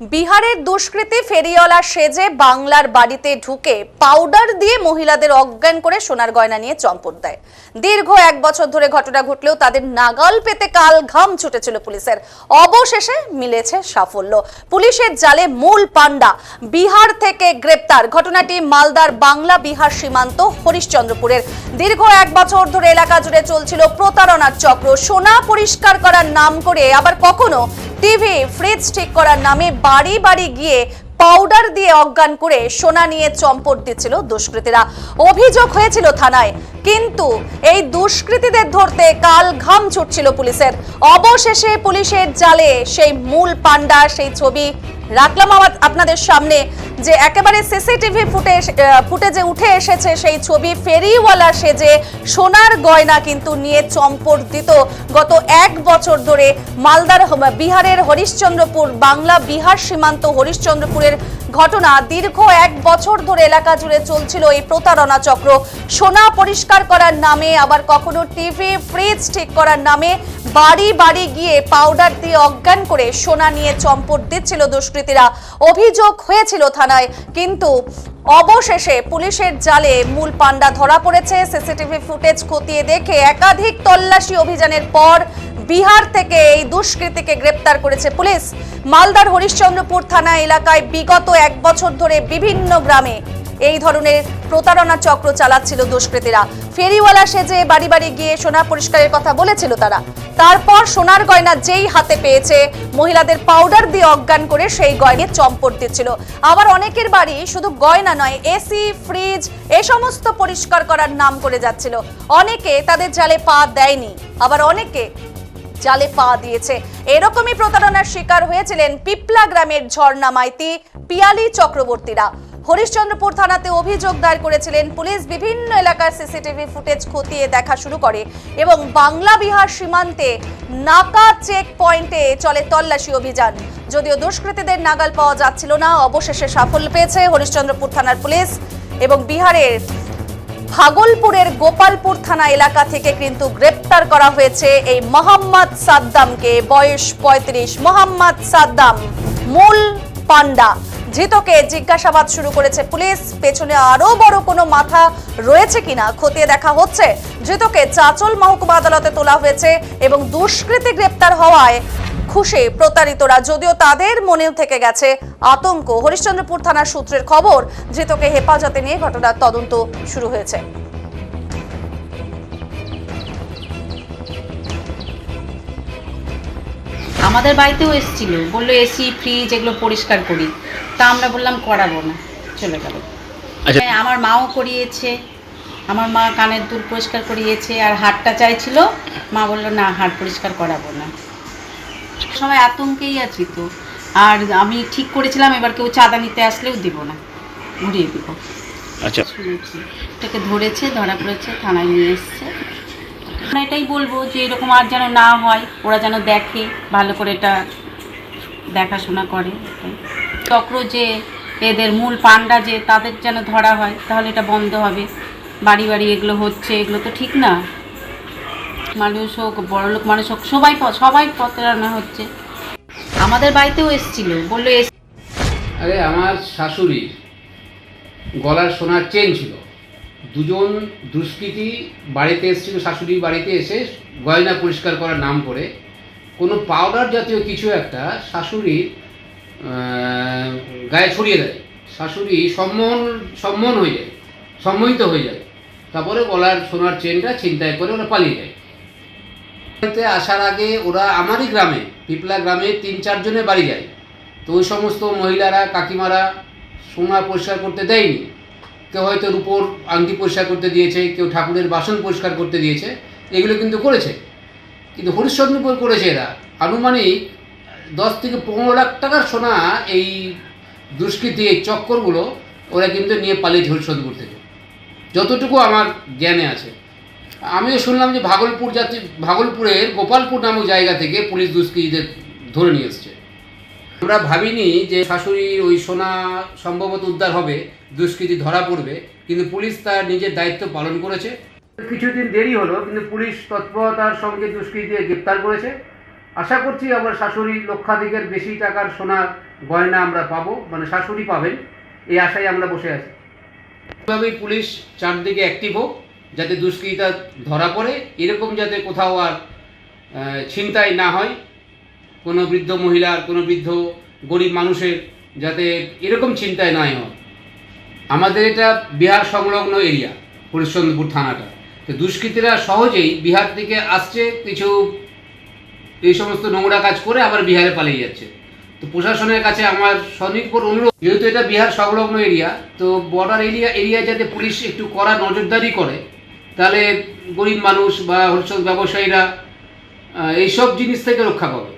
বিহারের দুষ্কৃতী ফেরিওয়ালা সেজে বাংলার বাড়িতে ঢুকে পাউডার দিয়ে মহিলাদের অজ্ঞান করে সোনার গয়না নিয়ে চম্পট দেয়। দীর্ঘ এক বছর ধরে ঘটনা ঘটলেও তাদের নাগাল পেতে কাল ঘাম ছুটেছিল পুলিশের। অবশেষে মিলেছে সাফল্য। পুলিশের জালে মূল পান্ডা বিহার থেকে গ্রেপ্তার। ঘটনাটি মালদার বাংলা বিহার সীমান্ত হরিশ্চন্দ্রপুরের। দীর্ঘ এক বছর ধরে এলাকা জুড়ে চলছিল প্রতারণার চক্র। সোনা পরিষ্কার করার নাম করে আবার কখনো টিভি, ফ্রিজ ঠিক করার নামে বাড়ি বাড়ি গিয়ে পাউডার দিয়ে অজ্ঞান করে সোনা নিয়ে চম্পট দিচ্ছিল দুষ্কৃতীরা। অভিযোগ হয়েছিল থানায়, কিন্তু এই দুষ্কৃতীদের ধরতে কাল ঘাম ছুটছিল পুলিশের। অবশেষে পুলিশের জালে সেই মূল পান্ডা সেই ছবি রাখলাম আপনাদের সামনে। যে একেবারে সিসিটিভি ফুটে ফুটেজে উঠে এসেছে সেই ছবি। ফেরিওয়ালা সেজে সোনার গয়না কিন্তু নিয়ে চম্পট দিত। গত এক বছর ধরে মালদার বিহারের হরিশ্চন্দ্রপুর, বাংলা বিহার সীমান্ত হরিশ্চন্দ্রপুরের ঘটনা দীর্ঘ এক বছর ধরে এলাকা জুড়ে চলছিল এই প্রতারণা চক্র। সোনা পরিষ্কার করার নামে, আবার কখনো টিভি ফ্রিজ ঠিক করার নামে বাড়ি বাড়ি গিয়ে পাউডার দিয়ে অজ্ঞান করে সোনা নিয়ে চম্পট দিচ্ছিল দুষ্কৃতীরা। অভিযোগ হয়েছিল থানায়, কিন্তু অবশেষে পুলিশের জালে মূল পান্ডা ধরা পড়েছে। সিসিটিভি ফুটেজ খতিয়ে দেখে একাধিক তল্লাশি অভিযানের পর বিহার থেকে এই দুষ্কৃতীকে গ্রেপ্তার করেছে পুলিশ। মালদার হরিশ্চন্দ্রপুর থানা এলাকায় বিগত এক বছর ধরে বিভিন্ন গ্রামে এই ধরনের প্রতারণা চক্র চালাচ্ছিল দুষ্কৃতীরা। ফেরিওয়ালা সেজে বাড়ি বাড়ি গিয়ে সোনা পরিষ্কারের কথা বলেছিল তারা। তারপর সোনার গয়না যেই হাতে পেয়েছে, মহিলাদের পাউডার দিয়ে অজ্ঞান করে সেই গয়না চম্পট দিচ্ছিল। আবার অনেকের বাড়ি শুধু গয়না নয়, এসি, ফ্রিজ, এ সমস্ত পরিষ্কার করার নাম করে যাচ্ছিল। অনেকে তাদের জালে পা দেয়নি, আবার অনেকে জালে পা দিয়েছে। এরকমই প্রতারণার শিকার হয়েছিলেন পিপলা গ্রামের ঝর্ণা মাইতি পিয়ালি চক্রবর্তীরা। হরিশ্চন্দ্রপুর থানাতে অভিযোগ দায়ের করেছিলেন পুলিশ বিভিন্ন এলাকার সিসিটিভি ফুটেজ খতিয়ে দেখা শুরু করে এবং বাংলা বিহার সীমান্তে নাকা চেক পয়েন্টে চলে তল্লাশি অভিযান। যদিও দুষ্কৃতীদের নাগাল পাওয়া যাচ্ছিল না, অবশেষে সাফল্য পেয়েছে হরিশ্চন্দ্রপুর থানার পুলিশ এবং বিহারের ভাগলপুরের গোপালপুর থানা এলাকা থেকে কিন্তু গ্রেপ্তার করা হয়েছে এই মোহাম্মদ সাদ্দামকে। বয়স পঁয়ত্রিশ, মোহাম্মদ সাদ্দাম মূল পান্ডা ধৃতকে জিজ্ঞাসাবাদ শুরু করেছে পুলিশ। পেছনে আরও বড় কোনো মাথা রয়েছে কিনা খতিয়ে দেখা হচ্ছে। ধৃতকে চাচল মহকুমা আদালতে তোলা হয়েছে এবং দুষ্কৃতী গ্রেপ্তার হওয়ায় খুশি প্রতারিতরা যদিও তাদের মনেও থেকে গেছে আতঙ্ক। হরিশ্চন্দ্রপুর থানার সূত্রের খবর ধৃতকে হেফাজতে নিয়ে ঘটনার তদন্ত শুরু হয়েছে। আমাদের বাড়িতেও এসেছিল। বলল এসি ফ্রিজ এগুলো পরিষ্কার করি। তা আমরা বললাম করাবো না চলে গেল। আচ্ছা। হ্যাঁ, আমার মাও করিয়েছে। আমার মা কানের দুল পরিষ্কার করিয়েছে আর হাটটা চাইছিল। মা বলল না হাট পরিষ্কার করাবো না। সবাই আতঙ্কেই আছি তো। আর আমি ঠিক করেছিলাম এবার কেউ চাঁদা নিতে আসলেও দিব না। ঘুরিয়ে দিব। আচ্ছা। শুনেছি। এটাকে ধরেছে ধরা পড়েছে থানায় নিয়ে এসছে। এটাই বলব যে এরকম আর যেন না হয় ওরা যেন দেখে ভালো করে এটা দেখাশোনা করে। চক্র যে এদের মূল পান্ডা যে তাদের যেন ধরা হয় তাহলে এটা বন্ধ হবে। বাড়ি বাড়ি এগুলো হচ্ছে এগুলো তো ঠিক না। মানুষ হোক বড়লোক মানুষ হোক সবাই সবাই প্রতারণা হচ্ছে। আমাদের বাড়িতেও এসেছিল বলল এস আরে আমার শাশুড়ির গলার সোনার চেন ছিল। দুজন দুষ্কৃতী বাড়িতে এসেছিল শাশুড়ি বাড়িতে এসে গয়না পরিষ্কার করার নাম করে। কোনো পাউডার জাতীয় কিছু একটা শাশুড়ির আহ, গায়ে ছড়িয়ে দেয়। শাশুড়ি সম্মোহন সম্মোহন হয়ে যায় সম্মোহিত হয়ে যায়। তারপরে গলার সোনার চেনটা ছিনতাই করে ওরা পালিয়ে যায়। আসার আগে ওরা আমারই গ্রামে, পিপলা গ্রামে তিন চারজনে বাড়ি যায়। তো ওই সমস্ত মহিলারা, কাকিমারা সোনা পরিষ্কার করতে দেয়নি। কেউ হয়তো রূপোর আংটি পরিষ্কার করতে দিয়েছে, কেউ ঠাকুরের বাসন পরিষ্কার করতে দিয়েছে, এগুলো কিন্তু করেছে। কিন্তু হরিশ্চন্দ্রপুর করেছে এরা। আনুমানিক দশ থেকে পনেরো লাখ টাকার সোনা এই দুষ্কৃতি, এই চক্করগুলো ওরা কিন্তু নিয়ে পালিয়েছে হরিশ্চন্দ্রপুর থেকে। যতটুকু আমার জ্ঞানে আছে। আমিও শুনলাম যে ভাগলপুর জাতি ভাগলপুরের গোপালপুর নামক জায়গা থেকে পুলিশ দুষ্কৃতীদের ধরে নিয়ে এসছে। আমরা ভাবিনি যে শাশুড়ি ওই সোনা সম্ভবত উদ্ধার হবে দুষ্কৃতী ধরা পড়বে কিন্তু পুলিশ তার নিজের দায়িত্ব পালন করেছে। কিছুদিন দেরি হলো কিন্তু পুলিশ তৎপরতার সঙ্গে দুষ্কৃতীদের গ্রেপ্তার করেছে। আশা করছি আমরা শাশুড়ি লক্ষাধিকের বেশি টাকার সোনার গয়না আমরা পাবো মানে শাশুড়ি পাবেন এই আশায় আমরা বসে আছি। এভাবেই পুলিশ চারদিকে অ্যাক্টিভ হোক। যাতে দুষ্কৃতিতা ধরা পড়ে, এরকম যাতে কোথাও আর ছিনতাই না হয়, কোনো বৃদ্ধ মহিলার কোনো বৃদ্ধ গরিব মানুষের যাতে এরকম ছিনতাই না হয়। আমাদের এটা বিহার সংলগ্ন এরিয়া, হরিশ্চন্দ্রপুর থানাটা। তো দুষ্কৃতীরা সহজেই বিহার থেকে আসছে, কিছু এই সমস্ত নোংরা কাজ করে আবার বিহারে পালিয়ে যাচ্ছে। তো প্রশাসনের কাছে আমার স্বনির্ভর অনুরোধ, যেহেতু এটা বিহার সংলগ্ন এরিয়া, তো বর্ডার এরিয়া এরিয়া যাতে পুলিশ একটু কড়া নজরদারি করে তাহলে গরিব মানুষ বা হোলসেল ব্যবসায়ীরা এইসব জিনিস থেকে রক্ষা পাবে।